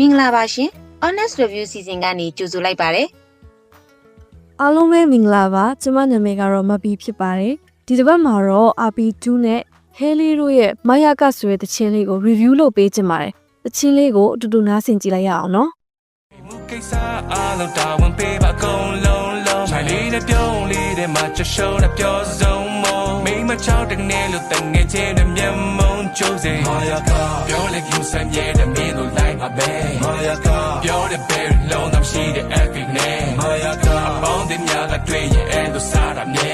မင်္ဂလာပါရှင် Honest Review စီစဉ်ကနေကြိုဆိုလိုက်ပါတယ်အားလုံးပဲမင်္ဂလာပါကျမနာမည်ကတော့မပီဖြစ်ပါတယ်ဒီတစ်ပတ်မှာတော့ RP2 နဲ့ Haley တို့ရဲ့မယာကဆိုတဲ့တခြင်းလေးကို review လုပ်ပေးချင်ပါတယ်တခြင်းလေးကိုအတူတူနားဆင်ကြည့်လိုက်ရအောင်နော်မူကိစ္စအားလုံးတာဝန်ပေးပါအကုန်လုံးလုံးချိုင်လေးနဲ့ပြုံးလေးတဲ့မှာချရှုံးနဲ့ပြောစုံမမိမချောက်တဲ့နေလို့တငယ်ချင်းနဲ့မျက်မုံကျိုးစေမာယာကပြောလိုက်ယူဆမ်းရဲ့တဲ့မင်းတို့ လိုက်ပါပဲမာယာကပြောတဲ့ဘယ်လုံးသာရှိတဲ့ epic နဲ့မာယာကအပေါင်းတင်များကတွေ့ရင်အဲ့လိုစားတာမြဲ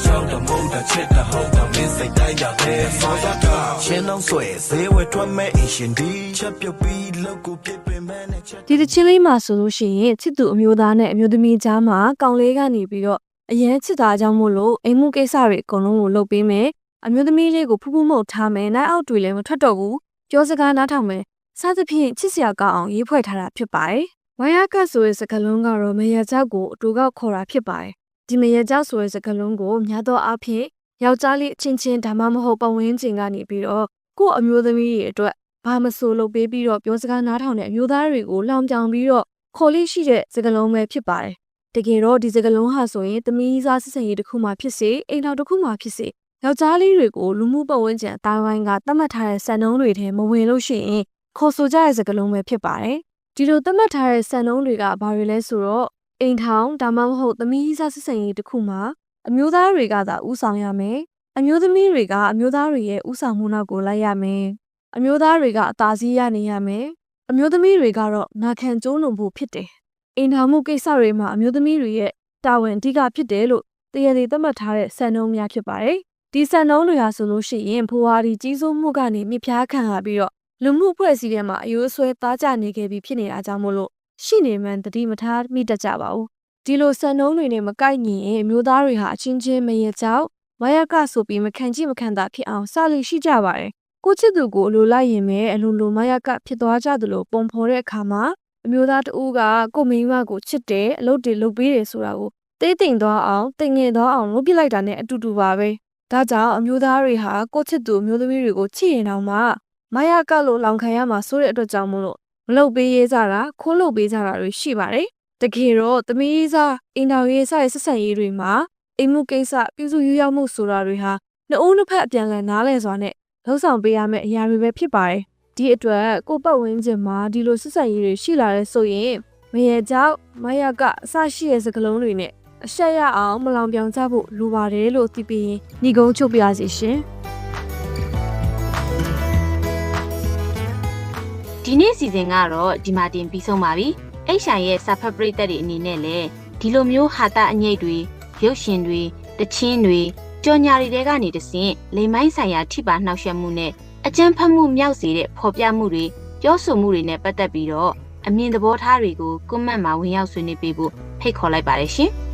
ရှောင်းတော့မုန်းတာချစ်တာဟုတ်တာမင်းစိတ်တိုင်းကြတယ်မာယာကချင်းအောင်ဆွဲဈေးဝယ်ထွက်မဲ့အရှင်ဒီချက်ပြုတ်ပြီးလောက်ကိုပြစ်ပင်မဲ့နဲ့ချက်ဒီတခြင်းလေးမှာဆိုလို့ရှိရင်ချစ်သူအမျိုးသားနဲ့အမျိုးသမီးကြားမှာကောင်လေးကနေပြီးတော့အရန်ချစ်တာကြောင့်မို့လို့အိမ်မှုကိစ္စတွေအကုန်လုံးကိုလုပ်ပေးမယ်အမျိုးသမီးလေးကိုဖူးဖူးမှုတ်ထားမယ်နိုင်အောက်တွေလည်းမထွက်တော့ဘူးပြောစကားနားထောင်မယ် စသဖြင့်ချစ်စရာကောင်းအောင်ရေးဖွဲ့ထားတာဖြစ်ပါတယ်ဝိုင်ယာကဆိုတဲ့စကားလုံးကတော့မရကြောက်ကိုအတူကောက်ခေါ်တာဖြစ်ပါတယ်ဒီမရကြောက်ဆိုတဲ့စကားလုံးကိုများသောအားဖြင့်ယောက်ျားလေးအချင်းချင်းဒါမှမဟုတ်ပတ်ဝန်းကျင်ကနေပြီးတော့ကိုယ့်အမျိုးသမီးတွေအတွက်ဘာမဆိုလုပ်ပေးပြီးတော့ပြောစကားနားထောင်တဲ့အမျိုးသားတွေကိုလောင်ပြောင်ပြီးတော့ခေါ်လေးရှိတဲ့စကားလုံးပဲဖြစ်ပါတယ်တကယ်တော့ဒီစကားလုံးဟာဆိုရင်သမီးစားစစ်စင်ရေးတစ်ခုမှဖြစ်စေအိမ်တော်တစ်ခုမှဖြစ်စေယောက်ျားလေးတွေကိုလူမှုပတ်ဝန်းကျင်အတိုင်းဝိုင်းကသတ်မှတ်ထားတဲ့စံနှုန်းတွေထဲမဝင်လို့ရှိရင် ခေါ်ဆိုကြတဲ့စကားလုံးပဲဖြစ်ပါတယ်ဒီလိုသတ်မှတ်ထားတဲ့စံနှုန်းတွေကဘာတွေလဲဆိုတော့အိမ်ထောင်ဒါမှမဟုတ်သမီးစားစစ်စင်ရေးတစ်ခုမှအမျိုးသားတွေကသာဥဆောင်ရမယ်အမျိုးသမီးတွေကအမျိုးသားတွေရဲ့ဥဆောင်မှုနောက်ကိုလိုက်ရမယ်အမျိုးသားတွေကအသာစီးရနေရမယ်အမျိုးသမီးတွေကတော့နာခံကျိုးလွန်ဖို့ဖြစ်တယ်အိမ်ထောင်မှုကိစ္စတွေမှာအမျိုးသမီးတွေရဲ့တာဝန်အဓိကဖြစ်တယ်လို့တရားတွေသတ်မှတ်ထားတဲ့စံနှုန်းများဖြစ်ပါတယ်ဒီစံနှုန်းတွေဟာဆိုလို့ရှိရင်ဖိုဝါဒီကြီးစိုးမှုကနေမြစ်ဖျားခံရပြီးတော့ လူမှုအဖွဲ့အစည်းထဲမှာအယိုးဆွဲသားကြနေခဲ့ပြီးဖြစ်နေတာကြောင့်မို့လို့ရှိနေမှန်တတိမထားမိတတ်ကြပါဘူးဒီလိုစံနှုန်းတွေနဲ့မကိုက်ညီရင်အမျိုးသားတွေဟာအချင်းချင်းမရကြောက်မယကဆိုပြီးမခံကြည့်မခံတာဖြစ်အောင်စလိရှိကြပါတယ်ကိုချစ်သူကိုအလိုလိုက်ရင်ပဲအလိုလိုမယကဖြစ်သွားကြသလိုပုံဖော်တဲ့အခါမှာအမျိုးသားတဦးကကိုမိန်းမကိုချစ်တယ်အလုပ်တွေလုပ်ပေးတယ်ဆိုတာကိုတေးတိမ်သွားအောင်တင်ငင်သွားအောင်လုပ်ပြလိုက်တာနဲ့အတူတူပါပဲဒါကြောင့်အမျိုးသားတွေဟာကိုချစ်သူအမျိုးသမီးတွေကိုချစ်ရင်တောင်မှ မယကလို့လောင်ခံရမှာဆိုတဲ့အတွက်ကြောင့်မို့လို့မလုပ်ပေးရေးကြတာခိုးလုပ်ပေးကြတာတွေရှိပါတယ်တကယ်တော့သမီးစားအင်တာရေးစရဲ့ဆက်ဆံရေးတွေမှာအိမ်မှုကိစ္စပြုစုယူရောက်မှုဆိုတာတွေဟာနှစ်ဦးနှစ်ဖက်အပြန်အလှန်နားလည်စွာနဲ့လှုံ့ဆော်ပေးရမယ့်အရာတွေပဲဖြစ်ပါတယ်ဒီအတွက်ကိုယ့်ပတ်ဝန်းကျင်မှာဒီလိုဆက်ဆံရေးတွေရှိလာတဲ့ဆိုရင်မရေကြောက်မယကအစရှိတဲ့စကလုံးတွေနဲ့အဆက်ရအောင်မလောင်ပြောင်ကြဖို့လိုပါတယ်လို့သိပြီးရင်ညီကုန်းချုပ်ပြရစီရှင် ဒီနေ့စီစဉ်ကတော့ဒီမှာတင်ပြီးဆုံးပါပြီအိတ်ဆိုင်ရဲ့စာဖတ်ပရိသတ်တွေအနေနဲ့လည်းဒီလိုမျိုးဟာတာအငိတ်တွေရုပ်ရှင်တွေတချင်းတွေကြော်ညာတွေတဲကနေတဆင့်လိမ်မိုင်းဆိုင်ရာထိပါနှောက်ယှက်မှုနဲ့အကြမ်းဖက်မှုမြောက်စေတဲ့ဖော်ပြမှုတွေပြောဆိုမှုတွေနဲ့ပတ်သက်ပြီးတော့အမြင်သဘောထားတွေကိုကွန်မန့်မှာဝင်ရောက်ဆွေးနွေးပေးဖို့ဖိတ်ခေါ်လိုက်ပါတယ်ရှင်။